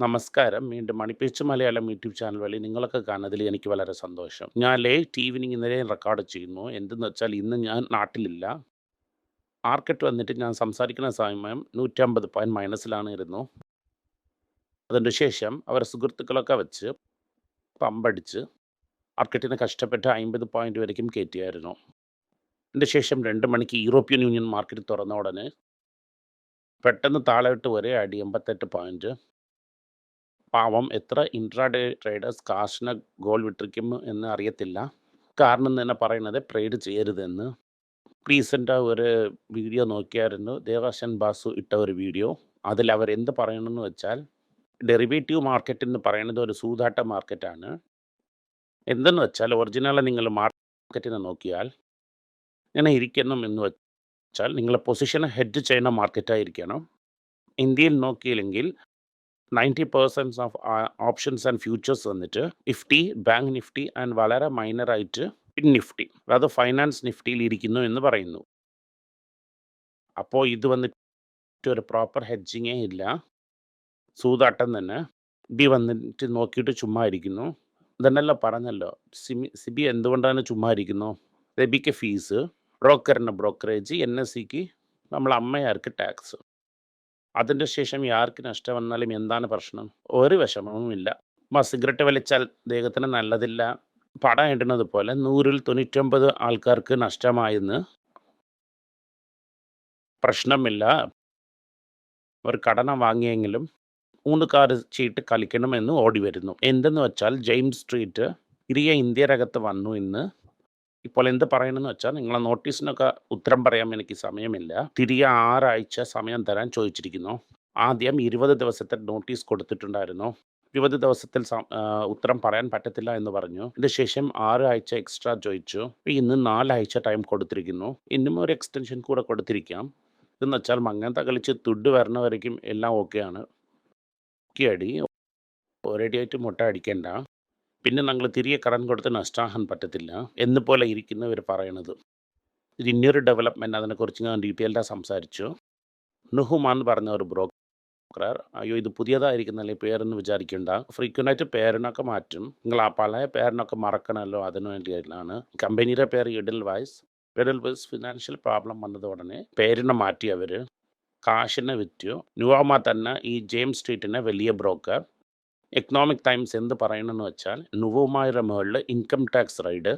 നമസ്കാരം. വീണ്ടും മണിപ്പിച്ച് Malayalam YouTube channel വഴി നിങ്ങളൊക്കെ കാണുന്നതിൽ എനിക്ക് വളരെ സന്തോഷം. ഞാൻ ലേറ്റ് ഈവനിങ് ഇന്നലെ റെക്കോർഡ് ചെയ്യുന്നു. എന്തെന്ന് വെച്ചാൽ ഇന്ന് ഞാൻ നാട്ടിലില്ല. മാർക്കറ്റ് വന്നിട്ട് ഞാൻ സംസാരിക്കുന്ന സമയം നൂറ്റമ്പത് പോയിന്റ് മൈനസിലാണ് ഇരുന്നു. അതിന്റെ ശേഷം അവരെ സുഹൃത്തുക്കളൊക്കെ വെച്ച് പമ്പടിച്ച് മാർക്കറ്റിനെ കഷ്ടപ്പെട്ട് 50 പോയിന്റ് വരയ്ക്കും കയറ്റിയായിരുന്നു. അതിന്റെ ശേഷം രണ്ട് മണിക്ക് യൂറോപ്യൻ യൂണിയൻ മാർക്കറ്റ് തുറന്ന ഉടനെ പെട്ടെന്ന് താഴോട്ട് വരെ അടി 88 പോയിന്റ്. പാവം എത്ര ഇൻട്രാഡേ ട്രേഡേഴ്സ് കാശിന് ഗോൾ വിട്ടിരിക്കും എന്ന് അറിയത്തില്ല. കാരണം തന്നെ പറയുന്നത് ട്രേഡ് ചെയ്യരുതെന്ന്. റീസെന്റ് ഒരു വീഡിയോ നോക്കിയായിരുന്നു. ദേവാശൻ ബാസു ഇട്ട ഒരു വീഡിയോ. അതിൽ അവർ എന്ത് പറയണമെന്ന് വെച്ചാൽ ഡെറിവേറ്റീവ് മാർക്കറ്റ് എന്ന് പറയുന്നത് ഒരു സൂതാട്ട മാർക്കറ്റാണ്. എന്തെന്ന് വെച്ചാൽ ഒറിജിനൽ നിങ്ങൾ മാർക്കറ്റിനെ നോക്കിയാൽ ഇങ്ങനെ ഇരിക്കണം എന്ന് വെച്ചാൽ നിങ്ങളെ പൊസിഷനെ ഹെഡ് ചെയ്യുന്ന മാർക്കറ്റായിരിക്കണം. ഇന്ത്യയിൽ നോക്കിയില്ലെങ്കിൽ 90% ഓഫ് ഓപ്ഷൻസ് ആൻഡ് ഫ്യൂച്ചേഴ്സ് വന്നിട്ട് നിഫ്റ്റി, ബാങ്ക് നിഫ്റ്റി ആൻഡ് വളരെ മൈനറായിട്ട് പിൻ നിഫ്റ്റി അതായത് ഫൈനാൻസ് നിഫ്റ്റിയിൽ ഇരിക്കുന്നു എന്ന് പറയുന്നു. അപ്പോൾ ഇത് വന്നിട്ട് ഒരു പ്രോപ്പർ ഹെഡ്ജിങ്ങേ ഇല്ല. സൂതാട്ടം തന്നെ. ബി വന്നിട്ട് നോക്കിയിട്ട് ചുമ്മാ ഇരിക്കുന്നു. ഇതന്നെല്ലാം പറഞ്ഞല്ലോ. സിമി സിബി എന്തുകൊണ്ടാണ് ചുമ്മാ ഇരിക്കുന്നു? സെബിക്ക് ഫീസ്, ബ്രോക്കറിന് ബ്രോക്കറേജ്, എൻ എസ് സിക്ക് നമ്മളെ അമ്മയാർക്ക് ടാക്സ്. അതിന്റെ ശേഷം ആർക്ക് നഷ്ടം വന്നാലും എന്താണ് പ്രശ്നം? ഒരു വിഷമവുമില്ല. സിഗരറ്റ് വലിച്ചാൽ ദേഹത്തിന് നല്ലതില്ല. പടം ഇടുന്നത് പോലെ 100ൽ 99 ആൾക്കാർക്ക് നഷ്ടമായെന്ന് പ്രശ്നമില്ല. ഒരു കടന വാങ്ങിയെങ്കിലും മൂന്ന് കാർ ചീട്ട് കളിക്കണമെന്ന് ഓടി വരുന്നു. എന്തെന്ന് വെച്ചാൽ ജെയിംസ് സ്ട്രീറ്റ് ഇരിയ ഇന്ത്യരകത്ത് വന്നു ഇന്ന്. ഇപ്പോൾ എന്ത് പറയണമെന്ന് വെച്ചാൽ നിങ്ങളെ നോട്ടീസിനൊക്കെ ഉത്തരം പറയാൻ എനിക്ക് സമയമില്ല. തിരികെ ആറാഴ്ച സമയം തരാൻ ചോദിച്ചിരിക്കുന്നു. ആദ്യം 20 ദിവസത്തെ നോട്ടീസ് കൊടുത്തിട്ടുണ്ടായിരുന്നു. 20 ദിവസത്തിൽ ഉത്തരം പറയാൻ പറ്റത്തില്ല എന്ന് പറഞ്ഞു. അതിന് ശേഷം 6 ആഴ്ച എക്സ്ട്രാ ചോദിച്ചു. ഇന്ന് നാലാഴ്ച ടൈം കൊടുത്തിരിക്കുന്നു. ഇന്നും ഒരു എക്സ്റ്റൻഷൻ കൂടെ കൊടുത്തിരിക്കാം. എന്ന് വെച്ചാൽ മങ്ങാത്ത കളിച്ച് വരണ വരണവരേക്കും എല്ലാം ഓക്കെയാണ്. അടി ഒരടിയായിട്ട് മുട്ട അടിക്കണ്ട. പിന്നെ ഞങ്ങൾ തിരികെ കടം കൊടുത്ത് നഷ്ടമാകാൻ പറ്റത്തില്ല എന്ന് പോലെ ഇരിക്കുന്നവർ പറയണത്. ഇത് ഡെവലപ്മെന്റ് അതിനെക്കുറിച്ച് ഞാൻ ഡീറ്റെയിൽഡാ സംസാരിച്ചു. നുഹുമാൻ പറഞ്ഞ ഒരു ബ്രോക്കർ അയ്യോ ഇത് പുതിയതായിരിക്കുന്നല്ലേ പേരെന്ന് വിചാരിക്കണ്ട. ഫ്രീക്വന്റായിട്ട് പേരിനൊക്കെ മാറ്റും. നിങ്ങൾ ആ പഴയ പേരിനൊക്കെ മറക്കണമല്ലോ അതിനു വേണ്ടിയിട്ടാണ്. കമ്പനിയുടെ പേര് ഇഡൽ വൈസ് ഇഡൽ എഡിൽവൈസ് ഫിനാൻഷ്യൽ പ്രോബ്ലം വന്നത് ഉടനെ പേരിനെ മാറ്റി അവർ കാശിനെ വിറ്റു. നുവാമ തന്നെ ഈ ജെയിംസ് സ്ട്രീറ്റിനെ വലിയ ബ്രോക്കർ. എക്കണോമിക് ടൈംസ് എന്ത് പറയണമെന്ന് വെച്ചാൽ നുവോമായുടെ മുകളിൽ ഇൻകം ടാക്സ് റൈഡ്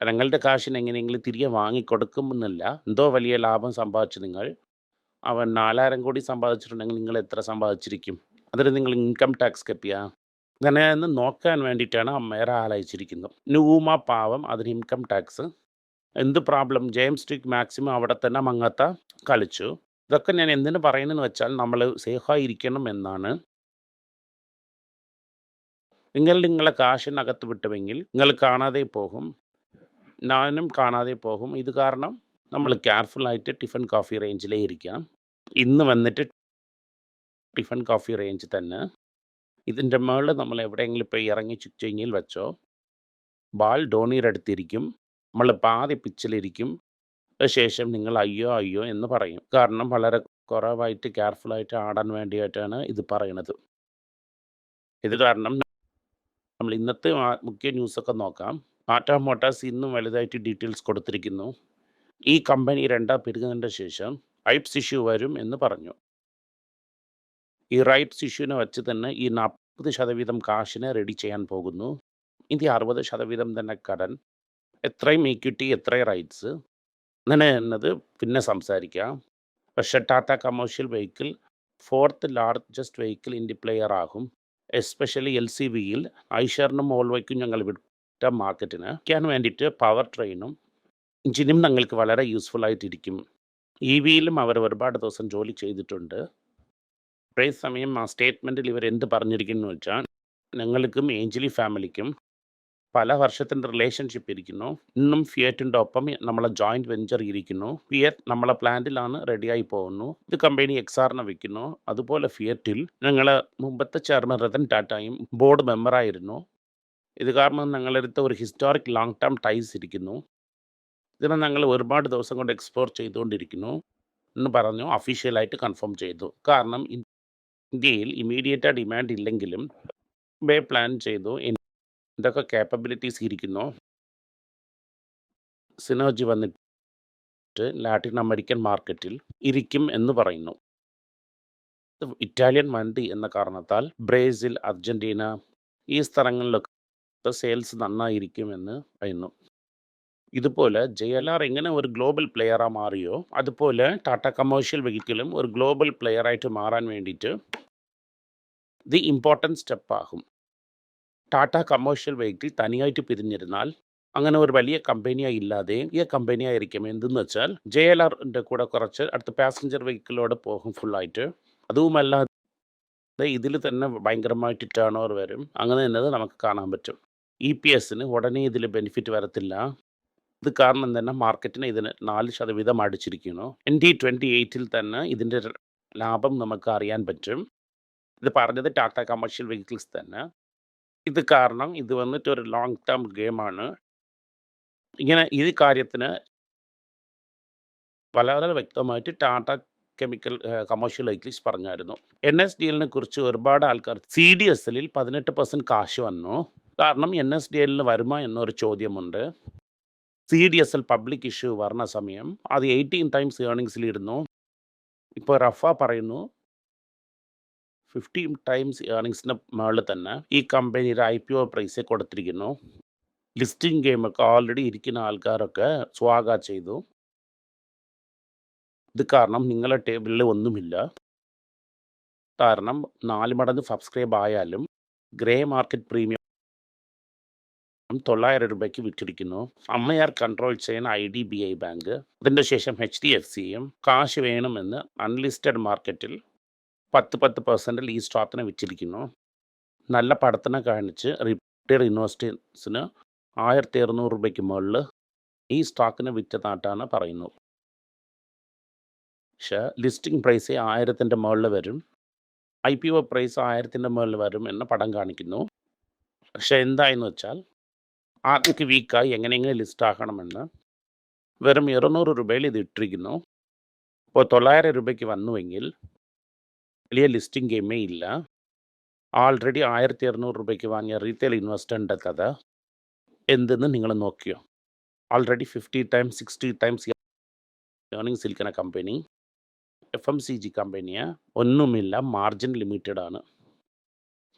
നിങ്ങളുടെ കാശിന് എങ്ങനെയെങ്കിലും തിരികെ വാങ്ങിക്കൊടുക്കുമെന്നില്ല. എന്തോ വലിയ ലാഭം സമ്പാദിച്ചു നിങ്ങൾ. അവൻ 4000 കോടി സമ്പാദിച്ചിട്ടുണ്ടെങ്കിൽ നിങ്ങൾ എത്ര സമ്പാദിച്ചിരിക്കും? അതിന് നിങ്ങൾ ഇൻകം ടാക്സ് കെപ്പിയാ? ഇങ്ങനെ എന്ന് നോക്കാൻ വേണ്ടിയിട്ടാണ് അമ്മേരെ ആലോചിച്ചിരിക്കുന്നത് നുവൂമ പാവം അതിന് ഇൻകം ടാക്സ്. എന്ത് പ്രോബ്ലം? ജെയിംസ് സ്ട്രീറ്റ് മാക്സിമം അവിടെ തന്നെ മങ്ങത്ത കളിച്ചു. ഇതൊക്കെ ഞാൻ എന്തിനു പറയുന്നതെന്ന് വെച്ചാൽ നമ്മൾ സേഫായി ഇരിക്കണം എന്നാണ്. നിങ്ങൾ നിങ്ങളെ കാശിനകത്ത് വിട്ടുവെങ്കിൽ നിങ്ങൾ കാണാതെ പോകും. ഞാനും കാണാതെ പോകും. ഇത് കാരണം നമ്മൾ കെയർഫുൾ ആയിട്ട് ടിഫിൻ കോഫി റേഞ്ചിലേ ഇരിക്കാം. ഇന്ന് വന്നിട്ട് ടിഫിൻ കോഫി റേഞ്ച് തന്നെ. ഇതിന്റെ മുകളിൽ നമ്മൾ എവിടെയെങ്കിലും പോയി ഇറങ്ങി ചുറ്റിങ്ങിൽ വെച്ചോ. ബാൽ ധോണിയുടെ അടുത്തിരിക്കും. നമ്മൾ പാതി പിച്ചിലിരിക്കും. ശേഷം നിങ്ങൾ അയ്യോ അയ്യോ എന്ന് പറയും. കാരണം വളരെ കുറവായിട്ട് കെയർഫുൾ ആയിട്ട് ആടാൻ വേണ്ടിയിട്ടാണ് ഇത് പറയണത്. ഇത് കാരണം നമ്മൾ ഇന്നത്തെ മുഖ്യ ന്യൂസൊക്കെ നോക്കാം. ടാറ്റ മോട്ടോഴ്സ് ഇന്നും വലുതായിട്ട് ഡീറ്റെയിൽസ് കൊടുത്തിരിക്കുന്നു. ഈ കമ്പനി രണ്ടാം പിരിഞ്ഞതിന്റെ ശേഷം റൈറ്റ്സ് ഇഷ്യൂ വരും എന്ന് പറഞ്ഞു. ഈ റൈറ്റ്സ് ഇഷ്യൂവിനെ വെച്ച് തന്നെ ഈ 40% കാശിനെ റെഡി ചെയ്യാൻ പോകുന്നു. ഇത് അറുപത് ശതവീതം തന്നെ കടൻ. എത്രയും ഇക്വിറ്റി എത്രയും റൈറ്റ്സ്. അങ്ങനെ എന്നത് പിന്നെ സംസാരിക്കാം. പക്ഷേ Tata commercial vehicle fourth largest vehicle in the player ആകും. എസ്പെഷ്യലി എൽ സി വിയിൽ ഐഷറിനും ഓൾവയ്ക്കും ഞങ്ങൾ വിട്ട മാർക്കറ്റിന് വിൽക്കാൻ വേണ്ടിയിട്ട് പവർ ട്രെയിനും എഞ്ചിനും ഞങ്ങൾക്ക് വളരെ യൂസ്ഫുൾ ആയിട്ടിരിക്കും. ഇ വിയിലും അവർ ഒരുപാട് ദിവസം ജോലി ചെയ്തിട്ടുണ്ട്. ഒരേ സമയം ആ സ്റ്റേറ്റ്മെന്റിൽ ഇവർ എന്ത് പറഞ്ഞിരിക്കുന്നു വെച്ചാൽ ഞങ്ങൾക്കും ഏഞ്ചലി ഫാമിലിക്കും പല വർഷത്തിന്റെ റിലേഷൻഷിപ്പ് ഇരിക്കുന്നു. ഇന്നും ഫിയറ്റിന്റെ ഒപ്പം നമ്മളെ ജോയിന്റ് വെഞ്ചർ ഇരിക്കുന്നു. ഫിയറ്റ് നമ്മളെ പ്ലാന്റിലാണ് റെഡിയായി പോകുന്നു. ഇത് കമ്പനി എക്സാറിനെ വയ്ക്കുന്നു അതുപോലെ ഫിയറ്റിൽ ഞങ്ങൾ മുമ്പത്തെ ചെയർമാൻ രതൻ ടാറ്റയും ബോർഡ് മെമ്പറായിരുന്നു. ഇത് കാരണം ഞങ്ങളെടുത്ത ഒരു ഹിസ്റ്റോറിക് ലോങ് ടേം ടൈസ് ഇരിക്കുന്നു. ഇതിനെ ഞങ്ങൾ ഒരുപാട് ദിവസം കൊണ്ട് എക്സ്പ്ലോർ ചെയ്തുകൊണ്ടിരിക്കുന്നു എന്ന് പറഞ്ഞു ഒഫീഷ്യലായിട്ട് കൺഫേം ചെയ്തു. കാരണം ഇന്ത്യയിൽ ഇമ്മീഡിയറ്റ് ഡിമാൻഡ് ഇല്ലെങ്കിലും വേ പ്ലാൻ ചെയ്തു എന്തൊക്കെ കേപ്പബിലിറ്റീസ് ഇരിക്കുന്നോ. സിനർജി വന്നിട്ട് ലാറ്റിൻ അമേരിക്കൻ മാർക്കറ്റിൽ ഇരിക്കും എന്ന് പറയുന്നു. ഇറ്റാലിയൻ മന്തി എന്ന കാരണത്താൽ ബ്രസീൽ അർജന്റീന ഈ സ്ഥലങ്ങളിലൊക്കെ സെയിൽസ് നന്നായിരിക്കും എന്ന് പറയുന്നു. ഇതുപോലെ ജെ എൽ ആർ എങ്ങനെ ഒരു ഗ്ലോബൽ പ്ലെയറായി മാറിയോ അതുപോലെ ടാറ്റ കമേഴ്ഷ്യൽ വെഹിക്കിളും ഒരു ഗ്ലോബൽ പ്ലെയറായിട്ട് മാറാൻ വേണ്ടിയിട്ട് ദി ഇമ്പോർട്ടന്റ് സ്റ്റെപ്പാകും ടാറ്റ കമേഴ്ഷ്യൽ വെഹിക്കിൾ തനിയായിട്ട് പിരിഞ്ഞിരുന്നാൽ അങ്ങനെ ഒരു വലിയ കമ്പനിയായി ഇല്ലാതെ ഈ കമ്പനിയായിരിക്കും എന്തെന്ന് വെച്ചാൽ ജെ എൽ ആറിന്റെ കൂടെ കുറച്ച് അടുത്ത പാസഞ്ചർ വെഹിക്കിളോട് പോകും ഫുള്ളായിട്ട് അതുമല്ലാതെ ഇതിൽ തന്നെ ഭയങ്കരമായിട്ട് ടേൺ ഓവർ വരും. അങ്ങനെ തന്നെ നമുക്ക് കാണാൻ പറ്റും. ഇ പി എസിന് ഉടനെ ഇതിൽ ബെനിഫിറ്റ് വരത്തില്ല. ഇത് കാരണം തന്നെ മാർക്കറ്റിന് ഇതിന് നാല് ശതവീതം അടിച്ചിരിക്കുന്നു. ട്വന്റി ട്വന്റി എയ്റ്റിൽ തന്നെ ഇതിന്റെ ലാഭം നമുക്ക് അറിയാൻ പറ്റും. ഇത് പറഞ്ഞത് ടാറ്റ കമേഴ്ഷ്യൽ വെഹിക്കിൾസ് തന്നെ. ഇത് കാരണം ഇത് വന്നിട്ട് ഒരു ലോങ് ടേം ഗെയിമാണ് ഇങ്ങനെ ഈ കാര്യത്തിന് വളരെ വ്യക്തമായിട്ട് ടാറ്റ കെമിക്കൽ കമേഴ്ഷ്യൽ വെഹിക്കിൾസ് പറഞ്ഞായിരുന്നു. എൻ എസ് ഡി എല്ലിനെ കുറിച്ച് ഒരുപാട് ആൾക്കാർ സി ഡി എസ് എല്ലിൽ പതിനെട്ട് പെർസെന്റ് കാശ് വന്നു. കാരണം എൻ എസ് ഡി എല്ലിന് വരുമോ എന്നൊരു ചോദ്യമുണ്ട്. C D S L public issue വരണ സമയം. അത് എയ്റ്റീൻ ടൈംസ് ഏർണിങ്സിലിരുന്നു ഇപ്പോൾ റഫ പറയുന്നു ഫിഫ്റ്റീൻ ടൈംസ് ഏർണിങ്സിന് മുകളിൽ തന്നെ ഈ കമ്പനിയുടെ ഐ പി ഒ പ്രൈസ് കൊടുത്തിരിക്കുന്നു. ലിസ്റ്റിംഗ് ഗെയിമൊക്കെ ഓൾറെഡി ഇരിക്കുന്ന ആൾക്കാരൊക്കെ സ്വാഗ ചെയ്തു. ഇത് കാരണം നിങ്ങളുടെ ടേബിളിൽ ഒന്നുമില്ല. കാരണം നാല് മടങ്ങ് സബ്സ്ക്രൈബ് ആയാലും ഗ്രേ മാർക്കറ്റ് പ്രീമിയം തൊള്ളായിരം രൂപയ്ക്ക് വിറ്റിരിക്കുന്നു. അമ്മയാർ കൺട്രോൾ ചെയ്യുന്ന I D B I bank അതിന്റെ ശേഷം എച്ച് ഡി എഫ് സിയും കാശ് വേണമെന്ന് അൺലിസ്റ്റഡ് മാർക്കറ്റിൽ പത്ത് പത്ത് പെർസെന്റിൽ ഈ സ്റ്റോക്കിനെ വെച്ചിരിക്കുന്നു. നല്ല പടത്തിനെ കാണിച്ച് റിട്ടയർഡ് ഇൻവെസ്റ്റേഴ്സിന് ആയിരത്തി അറുന്നൂറ് രൂപയ്ക്ക് മുകളിൽ ഈ സ്റ്റോക്കിനെ വിറ്റതായിട്ടാണ് പറയുന്നത്. പക്ഷേ ലിസ്റ്റിംഗ് പ്രൈസ് ആയിരത്തിന്റെ മുകളിൽ വരും. ഐ പി ഒ പ്രൈസ് ആയിരത്തിന്റെ മുകളിൽ വരും എന്ന പടം കാണിക്കുന്നു. പക്ഷേ എന്തായെന്ന് വെച്ചാൽ ആദ്യക്ക് വീക്കായി എങ്ങനെയെങ്കിലും ലിസ്റ്റ് ആക്കണമെന്ന് വെറും ഇരുന്നൂറ് രൂപയിൽ ഇത് ഇട്ടിരിക്കുന്നു. ഇപ്പോൾ തൊള്ളായിരം രൂപയ്ക്ക് വന്നുവെങ്കിൽ വലിയ ലിസ്റ്റിംഗ് ഗെയിമേ ഇല്ല. ആൾറെഡി ആയിരത്തി അറുന്നൂറ് രൂപയ്ക്ക് വാങ്ങിയ റീറ്റെയിൽ ഇൻവെസ്റ്ററിന്റെ കഥ. എന്തെന്ന് നിങ്ങൾ നോക്കിയോ? Already fifty times sixty times earnings ഇരിക്കുന്ന company. F M C G കമ്പനിയെ. ഒന്നുമില്ല മാർജിൻ ലിമിറ്റഡ് ആണ്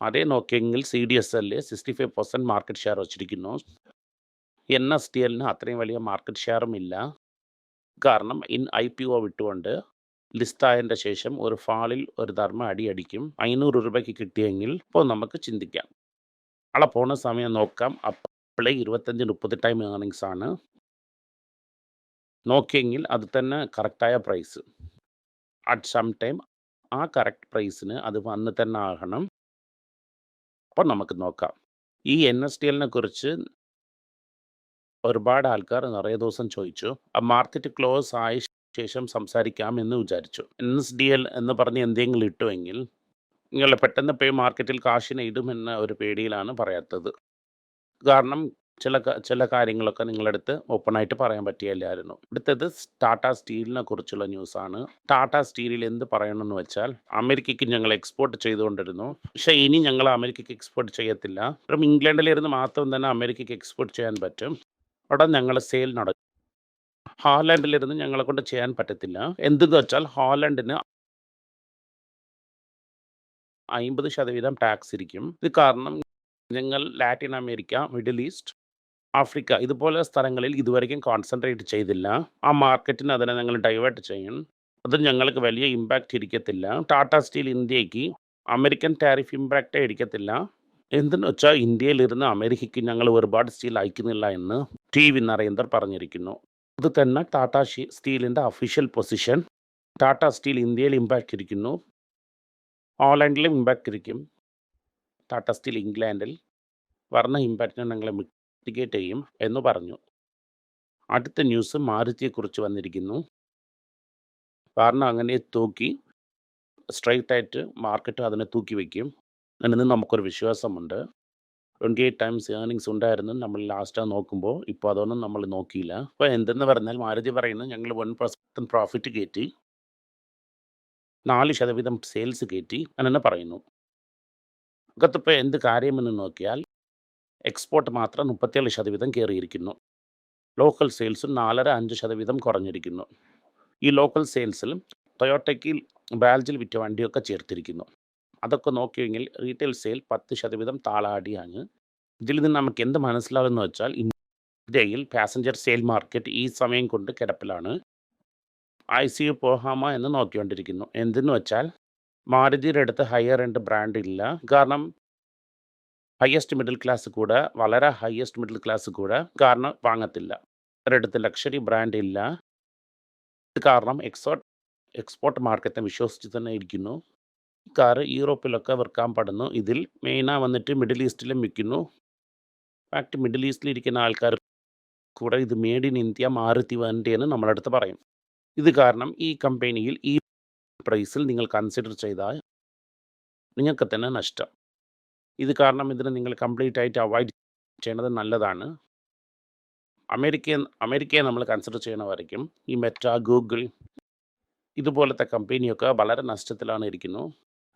അതേ നോക്കിയെങ്കിൽ സി ഡി എസ് എല്ലിൽ sixty five percent market share വച്ചിരിക്കുന്നു. എൻ എസ് ടി എല്ലിന് അത്രയും വലിയ മാർക്കറ്റ് ഷെയറും ഇല്ല. കാരണം ഇൻ ഐ പി ഒ വിട്ടുകൊണ്ട് ലിസ്റ്റായതിന്റെ ശേഷം ഒരു ഫാളിൽ ഒരു ധർമ്മ അടി അടിക്കും. അഞ്ഞൂറ് രൂപയ്ക്ക് കിട്ടിയെങ്കിൽ ഇപ്പോൾ നമുക്ക് ചിന്തിക്കാം. അവിടെ പോണ സമയം നോക്കാം. അപ്പോഴേ ഇരുപത്തഞ്ച് മുപ്പത് ടൈം ഏർണിങ്സ് ആണ്. നോക്കിയെങ്കിൽ അത് തന്നെ കറക്റ്റായ പ്രൈസ് അറ്റ് സം ടൈം ആ കറക്റ്റ് പ്രൈസിന് അത് വന്ന് തന്നെ ആകണം. അപ്പോൾ നമുക്ക് നോക്കാം. ഈ എൻ എസ് ടി എല്ലിനെ കുറിച്ച് ഒരുപാട് ആൾക്കാർ നിറയെ ദിവസം ചോദിച്ചു. ആ മാർക്കറ്റ് ക്ലോസ് ആയ ശേഷം സംസാരിക്കാം എന്ന് വിചാരിച്ചു. എൻ എസ് ഡി എൽ എന്ന് പറഞ്ഞ് എന്തെങ്കിലും ഇട്ടുവെങ്കിൽ നിങ്ങൾ പെട്ടെന്ന് പേ മാർക്കറ്റിൽ കാശിനെ ഇടുമെന്ന ഒരു പേടിയിലാണ് പറയാത്തത്. കാരണം ചില ചില കാര്യങ്ങളൊക്കെ നിങ്ങളടുത്ത് ഓപ്പണായിട്ട് പറയാൻ പറ്റിയല്ലായിരുന്നു അടുത്തത് ടാറ്റ സ്റ്റീലിനെ കുറിച്ചുള്ള ന്യൂസാണ് ടാറ്റ സ്റ്റീലിൽ എന്ത് പറയണമെന്ന് വെച്ചാൽ അമേരിക്കയ്ക്ക് ഞങ്ങൾ എക്സ്പോർട്ട് ചെയ്തുകൊണ്ടിരുന്നു. പക്ഷേ ഇനി ഞങ്ങൾ അമേരിക്കയ്ക്ക് എക്സ്പോർട്ട് ചെയ്യത്തില്ല. വെറും ഇംഗ്ലണ്ടിലിരുന്ന് മാത്രം തന്നെ അമേരിക്കയ്ക്ക് എക്സ്പോർട്ട് ചെയ്യാൻ പറ്റും. അവിടെ ഞങ്ങൾ സെയിൽ നടക്കും. ഹാലൻഡിലിരുന്ന് ഞങ്ങളെ കൊണ്ട് ചെയ്യാൻ പറ്റത്തില്ല. എന്തെന്ന് വെച്ചാൽ ഹാലൻഡിന് അമ്പത് ശതവീതം ടാക്സ് ഇരിക്കും. ഇത് കാരണം ഞങ്ങൾ Latin America Middle East Africa ഇതുപോലെ സ്ഥലങ്ങളിൽ ഇതുവരെയും കോൺസെൻട്രേറ്റ് ചെയ്തില്ല. ആ മാർക്കറ്റിന് അതിനെ ഞങ്ങൾ ഡൈവേർട്ട് ചെയ്യും. അത് ഞങ്ങൾക്ക് വലിയ ഇമ്പാക്റ്റ് ഇരിക്കത്തില്ല. ടാറ്റ സ്റ്റീൽ ഇന്ത്യയ്ക്ക് അമേരിക്കൻ ടാരിഫ് ഇമ്പാക്റ്റേ ഇരിക്കത്തില്ല. എന്തെന്ന് വെച്ചാൽ ഇന്ത്യയിലിരുന്ന് അമേരിക്കയ്ക്ക് ഞങ്ങൾ ഒരുപാട് സ്റ്റീൽ അയക്കുന്നില്ല എന്ന് ടി വി നരേന്ദർ പറഞ്ഞിരിക്കുന്നു. ഇത് തന്നെ ടാറ്റ സ്റ്റീലിന്റെ അഫീഷ്യൽ പൊസിഷൻ ടാറ്റ സ്റ്റീൽ ഇന്ത്യയിൽ ഇമ്പാക്റ്റ് ഇരിക്കുന്നു. ഹോളണ്ടിലും ഇമ്പാക്റ്റ് ഇരിക്കും. ടാറ്റ സ്റ്റീൽ ഇംഗ്ലണ്ടിൽ വർണ ഇമ്പാക്റ്റിനെ ഞങ്ങളെ മിറ്റിഗേറ്റ് ചെയ്യും എന്ന് പറഞ്ഞു. അടുത്ത ന്യൂസ് മാരുതിയെക്കുറിച്ച് വന്നിരിക്കുന്നു. കാരണം അങ്ങനെ തൂക്കി സ്ട്രൈറ്റ് ആയിട്ട് മാർക്കറ്റ് അതിനെ തൂക്കി വയ്ക്കും എന്ന് നമുക്കൊരു വിശ്വാസമുണ്ട്. ട്വന്റി എയ്റ്റ് ടൈംസ് ഏർണിങ്സ് ഉണ്ടായിരുന്നു നമ്മൾ ലാസ്റ്റ് നോക്കുമ്പോൾ ഇപ്പോൾ അതൊന്നും നമ്മൾ നോക്കിയില്ല അപ്പോൾ എന്തെന്ന് പറഞ്ഞാൽ മാരുതി പറയുന്നത് ഞങ്ങൾ വൺ പെർസെന്റ് പ്രോഫിറ്റ് കയറ്റി നാല് ശതവീതം സെയിൽസ് കയറ്റി അങ്ങനെ പറയുന്നു. അകത്തിപ്പോൾ എന്ത് കാര്യമെന്ന് നോക്കിയാൽ എക്സ്പോർട്ട് മാത്രം 37% കയറിയിരിക്കുന്നു. ലോക്കൽ സെയിൽസും 4.5 5% കുറഞ്ഞിരിക്കുന്നു. ഈ ലോക്കൽ സെയിൽസിൽ ടൊയോട്ടയ്ക്ക് ബാൽജിൽ വിറ്റ വണ്ടിയൊക്കെ ചേർത്തിരിക്കുന്നു. അതൊക്കെ നോക്കിയെങ്കിൽ റീറ്റെയിൽ സെയിൽ 10% താളാടിയാണ് ഇതിൽ നിന്ന് നമുക്ക് എന്ത് മനസ്സിലാവുമെന്ന് വെച്ചാൽ ഇന്ത്യയിൽ പാസഞ്ചർ സെയിൽ മാർക്കറ്റ് ഈ സമയം കൊണ്ട് കിടപ്പിലാണ്. ഐ സി യു പോഹാമ എന്ന് നോക്കിക്കൊണ്ടിരിക്കുന്നു. എന്തെന്ന് വെച്ചാൽ മാരുതിയുടെ അടുത്ത് ഹയർ എൻഡ് ബ്രാൻഡ് ഇല്ല. കാരണം ഹയസ്റ്റ് മിഡിൽ ക്ലാസ് കൂടെ വളരെ ഹയസ്റ്റ് മിഡിൽ ക്ലാസ് കൂടെ കാരണം വാങ്ങത്തില്ല. അവരുടെ അടുത്ത് ലക്ഷറി ബ്രാൻഡ് ഇല്ല. ഇത് കാരണം എക്സോട്ട് എക്സ്പോർട്ട് മാർക്കറ്റിനെ വിശ്വസിച്ച് തന്നെ ഇരിക്കുന്നു. കാറ് യൂറോപ്പിലൊക്കെ വിൽക്കാൻ പെടുന്നു. ഇതിൽ മെയിനാ വന്നിട്ട് മിഡിൽ ഈസ്റ്റിലും വിൽക്കുന്നു. ഫാക്റ്റ് മിഡിൽ ഈസ്റ്റിൽ ഇരിക്കുന്ന ആൾക്കാർ കൂടെ ഇത് മെയ്ഡ് ഇൻ ഇന്ത്യ മാരുതി വേണ്ടി എന്ന് നമ്മളടുത്ത് പറയും. ഇത് കാരണം ഈ കമ്പനിയിൽ ഈ പ്രൈസിൽ നിങ്ങൾ കൺസിഡർ ചെയ്താൽ നിങ്ങൾക്ക് തന്നെ നഷ്ടം. ഇത് കാരണം ഇതിനെ നിങ്ങൾ കംപ്ലീറ്റ് ആയിട്ട് അവോയ്ഡ് ചെയ്യണത് നല്ലതാണ്. അമേരിക്കയെ അമേരിക്കയെ നമ്മൾ കൺസിഡർ ചെയ്യണമായിരിക്കും. ഈ മെറ്റ, ഗൂഗിൾ ഇതുപോലത്തെ കമ്പനിയൊക്കെ വളരെ നഷ്ടത്തിലാണ് ഇരിക്കുന്നു.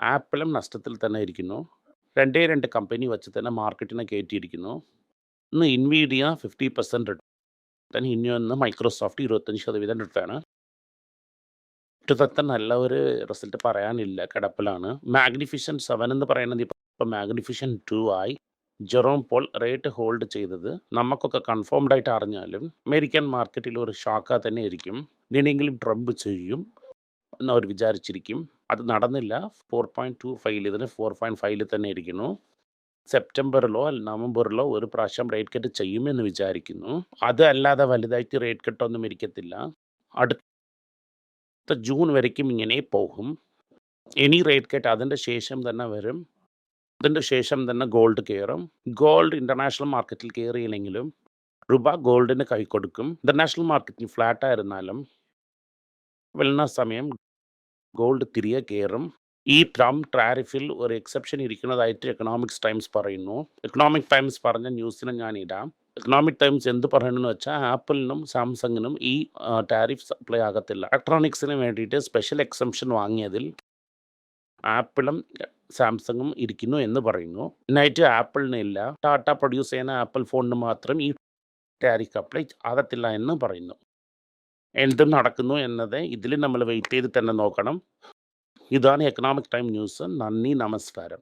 ആപ്പിളും നഷ്ടത്തിൽ തന്നെ ഇരിക്കുന്നു. രണ്ടേ രണ്ട് കമ്പനി വെച്ച് തന്നെ മാർക്കറ്റിനെ കയറ്റിയിരിക്കുന്നു. ഇന്ന് ഇൻവീഡിയ ഫിഫ്റ്റി പെർസെന്റ് റിട്ടേൺ ഇനിയൊന്ന് മൈക്രോസോഫ്റ്റ് 25% റിട്ടേണ്. ഒട്ടുതത്ത നല്ല ഒരു റിസൾട്ട് പറയാനില്ല. കിടപ്പിലാണ്. മാഗ്നിഫിഷൻ സെവൻ എന്ന് പറയുന്നത് ഇപ്പോൾ മാഗ്നിഫിഷൻ ടു ആയി. ജെറോം പോൾ റേറ്റ് ഹോൾഡ് ചെയ്തത് നമുക്കൊക്കെ കൺഫേംഡ് ആയിട്ട് അറിഞ്ഞാലും അമേരിക്കൻ മാർക്കറ്റിൽ ഒരു ഷോക്കാ തന്നെ ആയിരിക്കും. ഇനിയെങ്കിലും ട്രംപ് ചെയ്യും എന്നവർ വിചാരിച്ചിരിക്കും. അത് നടന്നില്ല. 4.25 ഇതിന് 4.5 തന്നെ ഇരിക്കുന്നു. സെപ്റ്റംബറിലോ നവംബറിലോ ഒരു പ്രാവശ്യം റേറ്റ് കട്ട് ചെയ്യുമെന്ന് വിചാരിക്കുന്നു. അത് അല്ലാതെ വലുതായിട്ട് റേറ്റ് കട്ടൊന്നും ഇരിക്കത്തില്ല. അടുത്ത ജൂൺ വരയ്ക്കും ഇങ്ങനെ പോകും. ഇനി റേറ്റ് കട്ട് അതിന്റെ ശേഷം തന്നെ വരും. അതിന്റെ ശേഷം തന്നെ ഗോൾഡ് കയറും. ഗോൾഡ് ഇന്റർനാഷണൽ മാർക്കറ്റിൽ കയറിയില്ലെങ്കിലും രൂപ ഗോൾഡിന് കൈ കൊടുക്കും. ഇന്റർനാഷണൽ മാർക്കറ്റിൽ ഫ്ലാറ്റ് ആയിരുന്നാലും വരുന്ന സമയം ഗോൾഡ് തിരികെ കയറും. ഈ ട്രംപ് ടാരിഫിൽ ഒരു എക്സെപ്ഷൻ ഇരിക്കുന്നതായിട്ട് എക്കണോമിക്സ് ടൈംസ് പറയുന്നു. എക്കണോമിക് ടൈംസ് പറഞ്ഞ ന്യൂസിനെ ഞാൻ ഇടാം. എക്കണോമിക് ടൈംസ് എന്ത് പറയണമെന്ന് വെച്ചാൽ ആപ്പിളിനും സാംസങ്ങിനും ഈ ടാരിഫ് സപ്ലൈ ആകത്തില്ല. ഇലക്ട്രോണിക്സിന് വേണ്ടിയിട്ട് സ്പെഷ്യൽ എക്സംഷൻ വാങ്ങിയതിൽ ആപ്പിളും സാംസങ്ങും ഇരിക്കുന്നു എന്ന് പറയുന്നു. നൈറ്റ് ആപ്പിളിന് ഇല്ല. ടാറ്റ പ്രൊഡ്യൂസ് ചെയ്യുന്ന ആപ്പിൾ ഫോണിന് മാത്രം ഈ ടാരിഫ് അപ്ലൈ ആകത്തില്ല എന്ന് പറയുന്നു. എന്ത് നടക്കുന്നു എന്നത് ഇതിൽ നമ്മൾ വെയിറ്റ് ചെയ്ത് തന്നെ നോക്കണം. ഇതാണ് എക്കണോമിക് ടൈം ന്യൂസ്. നന്ദി, നമസ്കാരം.